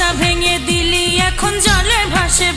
আশা ভেঙে দিলি এখন জলে ভাসে